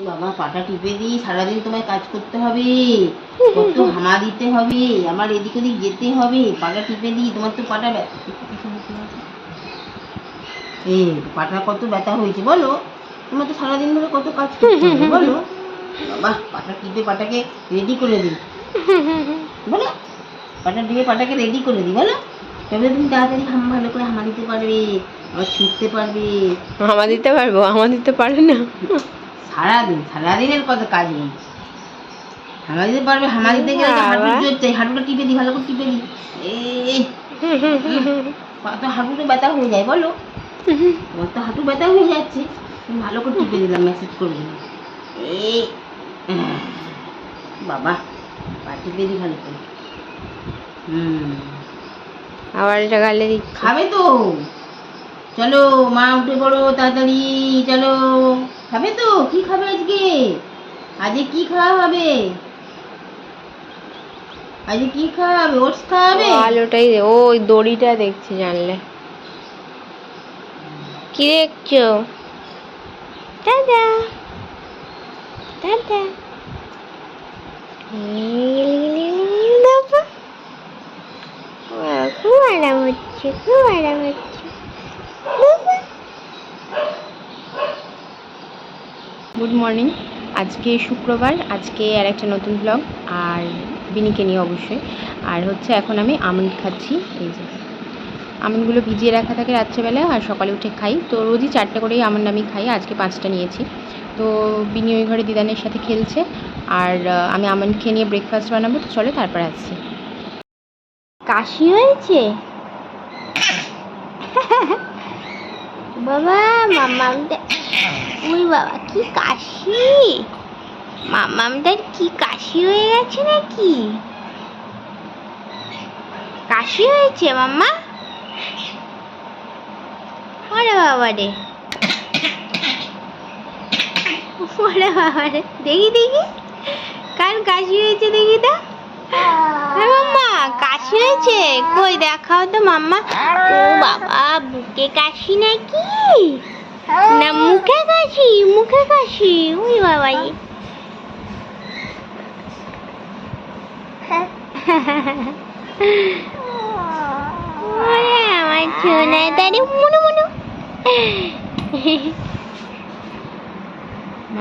বাবা পাটা টিপে দিই সারাদিন তোমায় কাজ করতে হবে কত হামা দিতে হবে আমার এদিক ওদিক যেতে হবে পাটা টিপে দিই তোমার তো পাটা এই পাটা কত ব্যথা হয়েছে বলো? তোমার তো সারাদিন ধরে কত কাজ করতে হবে বলো? বাবা পাটা টিপে পাটাকে রেডি করে দিই। বলো? পাটা টিপে পাটাকে রেডি করে দিই বলো? তবে তুমি তাড়াতাড়ি হাম ভালো করে হামা দিতে পারবে আবার ছুটতে পারবে। হামা দিতে পারব হামা দিতে পারে না। সারাদিন সারাদিনের কত কাজ নেই। হামা দিতে পারবে হামা দিতে গেলে তো হাঁটুর হাঁটুটা টিপে দিই ভালো করে টিপে দিই এই তো হাঁটুটা ব্যথা হয়ে যায় বলো। তোমার তো হাঁটু ব্যথা হয়ে যাচ্ছে। ভালো করে টিপে দিলাম মেসেজ করবে এই বাবা পা টিপে দিই ভালো করে। হুম। আবার এটা গালে খাবে তো। চলো, মা উঠে পড়ো তাড়াতাড়ি, চলো। খাবে তো? কি খাবে আজকে? আজকে কি খাওয়া হবে? আজকে কি খাওয়াবে ওটস খাওয়াবে আলোটাই দে ওই দড়িটা দেখছি জানলে। কি দেখছ? দাদা। দাদা। খুব আরাম হচ্ছে, খুব আরাম হচ্ছে। গুড মর্নিং আজকে শুক্রবার আজকে আর একটা নতুন ব্লগ আর বিনিকে নিয়ে অবশ্যই। আর হচ্ছে এখন আমি আমন্ড খাচ্ছি এই যে। আমন্ডগুলো ভিজিয়ে রাখা থাকে রাত্রেবেলা আর সকালে উঠে খাই। তো রোজই চারটে করেই আমন্ড আমি খাই আজকে পাঁচটা নিয়েছি। তো বিনি ওই ঘরে দিদানের সাথে খেলছে আর আমি আমন্ড খেয়ে নিয়ে ব্রেকফাস্ট বানাবো। তো চলে তারপর আসছি। কাশি হয়েছে? বাবা মামামটা ওই বাবা, কি কাশি? মামামটার কি কাশি হয়ে গেছে নাকি? কাশি হয়েছে মাম্মা? ওরে বাবা রে। ওরে বাবা রে। দেখি দেখি। কার কাশি হয়েছে দেখি তো। মাম্মা, কাশি হয়েছে? কই দেখাও তো মাম্মা। ও বাবা, বুকে কাশি নাকি? না, মুখে কাশি মুখে কাশি। ওই বাবা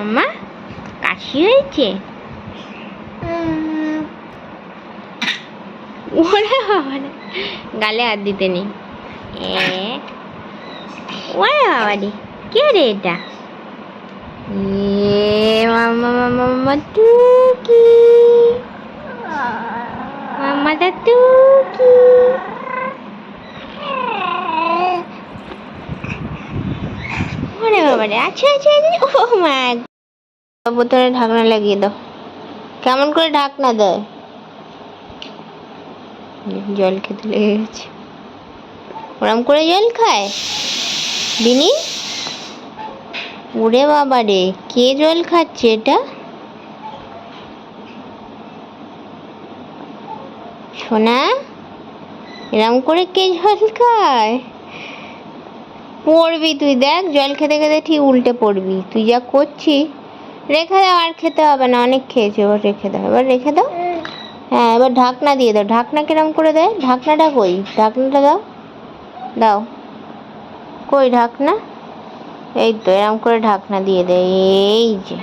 আমার কাশি হয়েছে? ওরে বাবা, গালে হাত দিতে নেই। ওরে বাবা কে রে এটা এ মামা মামা মামা টুকি মামাটা টুকি ওরে বাবা রে আচ্ছা আচ্ছা ও মা বোতলে ঢাকনা লাগিয়ে দাও। কেমন করে ঢাকনা দেয়? জল খেতে লেগে গেছে। ওরম করে জল খায়? বিনি? ওরে বাবা রে, কে জল খাচ্ছে এটা? সোনা, এরম করে কে জল খায়? পড়বি তুই দেখ, জল খেতে খেতে ঠিক উল্টে পড়বি। তুই যা করছিস রেখে দাও, আর খেতে হবে না, অনেক খেয়েছি, এবার রেখে দাও, এবার রেখে দাও। হ্যাঁ এবার ঢাকনা দিয়ে দাও, ঢাকনা কিরম করে দেয়? ঢাকনাটা কই? ঢাকনাটা দাও দাও। কই ঢাকনা? এই তো, এরম করে ঢাকনা দিয়ে দে, এই যে।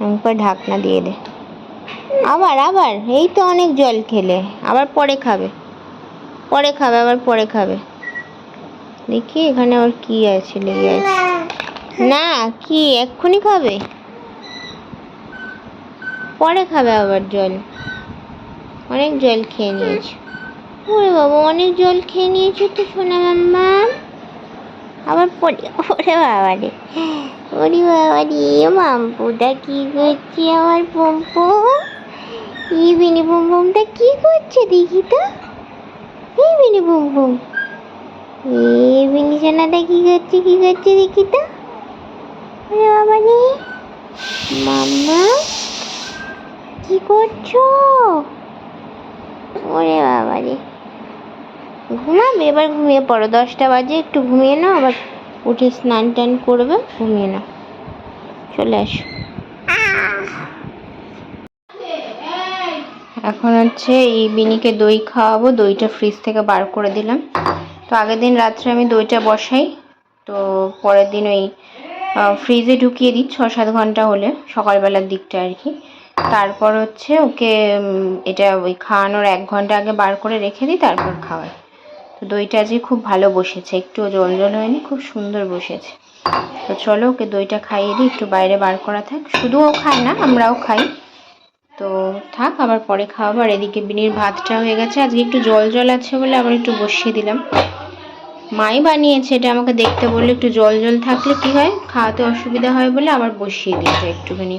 এরম করে ঢাকনা দিয়ে দে। আবার আবার, এই তো অনেক জল খেলে। আবার পরে খাবে। পরে খাবে, আবার পরে খাবে। দেখি এখানে আবার কি আছে, লেগে আছে। না, কি, এক্ষুনি খাবে? পরে খাবে আবার জল। অনেক জল খেয়ে নিয়েছে। ওরে বাবা, অনেক জল খেয়ে নিয়েছো তো সোনা মাম্মা আবার পরে ওরে বাবা রে। ওরে বাবা রে মাম্পুটা কি করছে আমার পম্পম এই বিনি পম্পমটা কি করছে দেখি তো। এই বিনি পম্পম এই বিনি সোনাটা কি করছে কি করছে দেখি তো। ওরে বাবা রে। মাম্মা, কি করছ? ওরে বাবা রে। ঘুমাবে এবার ঘুমিয়ে পড়ো। দশটা বাজে, একটু ঘুমিয়ে নাও, আবার উঠে স্নান টান করবে, ঘুমিয়ে নাও। চলে আসো। এখন হচ্ছে এই বিনিকে দই খাওয়াবো, দইটা ফ্রিজ থেকে বার করে দিলাম। তো আগের দিন রাত্রে আমি দইটা বসাই, তো পরের দিন ওই ফ্রিজে ঢুকিয়ে দিই, ছ সাত ঘণ্টা হলে, সকালবেলার দিকটা আর কি। তারপর হচ্ছে ওকে এটা ওই খাওয়ানোর এক ঘণ্টা আগে বার করে রেখে দিই, তারপর খাওয়াই। দইটা আজকে খুব ভালো বসেছে। একটু জল জল হয়নি, খুব সুন্দর বসেছে। তো চলো ওকে দইটা খাইয়ে দিই, একটু বাইরে বার করা থাক। শুধু ও খায় না, আমরাও খাই। তো থাক, আবার পরে খাওয়াবো। আর এদিকে বিনির ভাতটা হয়ে গেছে। আজকে একটু জল জল আছে বলে আবার একটু বসিয়ে দিলাম। মাই বানিয়েছে, এটা আমাকে দেখতে বললে, একটু জল জল থাকলে কি হয়? খাওয়াতে অসুবিধা হয় বলে আবার বসিয়ে দিয়েছে। একটুখানি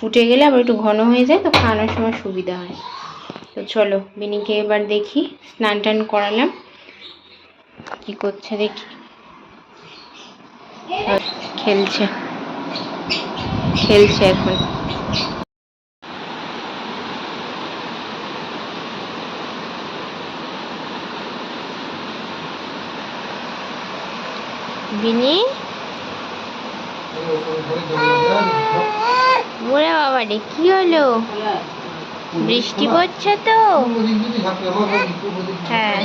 ফুটে গেলে আবার একটু ঘন হয়ে যায়, তো খাওয়ানোর সময় সুবিধা হয়। তো চলো, বিনিকে এবার দেখি। স্নান টান করালাম। কি করছে দেখি। খেলছে। খেলছে এখন। বিনি? ওরে বাবা রে, কি হলো? বৃষ্টি পড়ছে তো। হ্যাঁ।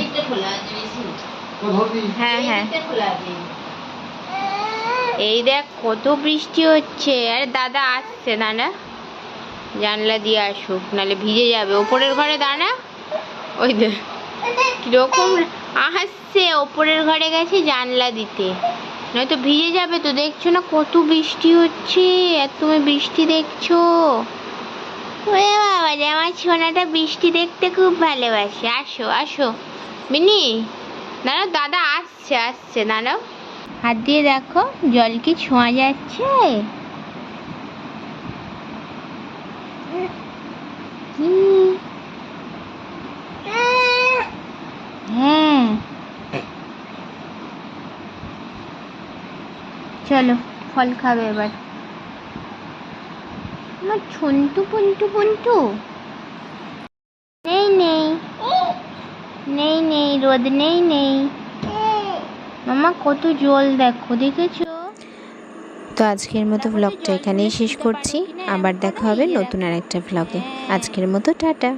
হ্যাঁ হ্যাঁ। এই দেখ কত বৃষ্টি হচ্ছে। আরে দাদা আসছে দাঁড়া জানলা দিয়ে আসুক নালে ভিজে যাবে। ওপরের ঘরে দাঁড়া ওই দেখ কীরকম আসছে ওপরের ঘরে গেছে জানলা দিতে। নয়তো ভিজে যাবে তো দেখছ না কত বৃষ্টি হচ্ছে? আর তুমি বৃষ্টি দেখছ? ওরে বাবা রে আমার সোনাটা বৃষ্টি দেখতে খুব ভালোবাসে। আসো আসো। মিনি? দাঁড়াও দাদা আসছে আসছে দাঁড়াও হাত দিয়ে দেখো, জল কি ছোঁয়া যাচ্ছে? হ্যাঁ। চলো, ফল খাবে এবার। আমার ছন্টু, পন্টু পন্টু নেই নেই নেই নেই রোদ নেই নেই। মামা কত জল দেখো দেখেছ? তো আজকের মতো ব্লগটা এখানেই শেষ করছি। আবার দেখা হবে নতুন আর একটা ব্লগে আজকের মতো টাটা।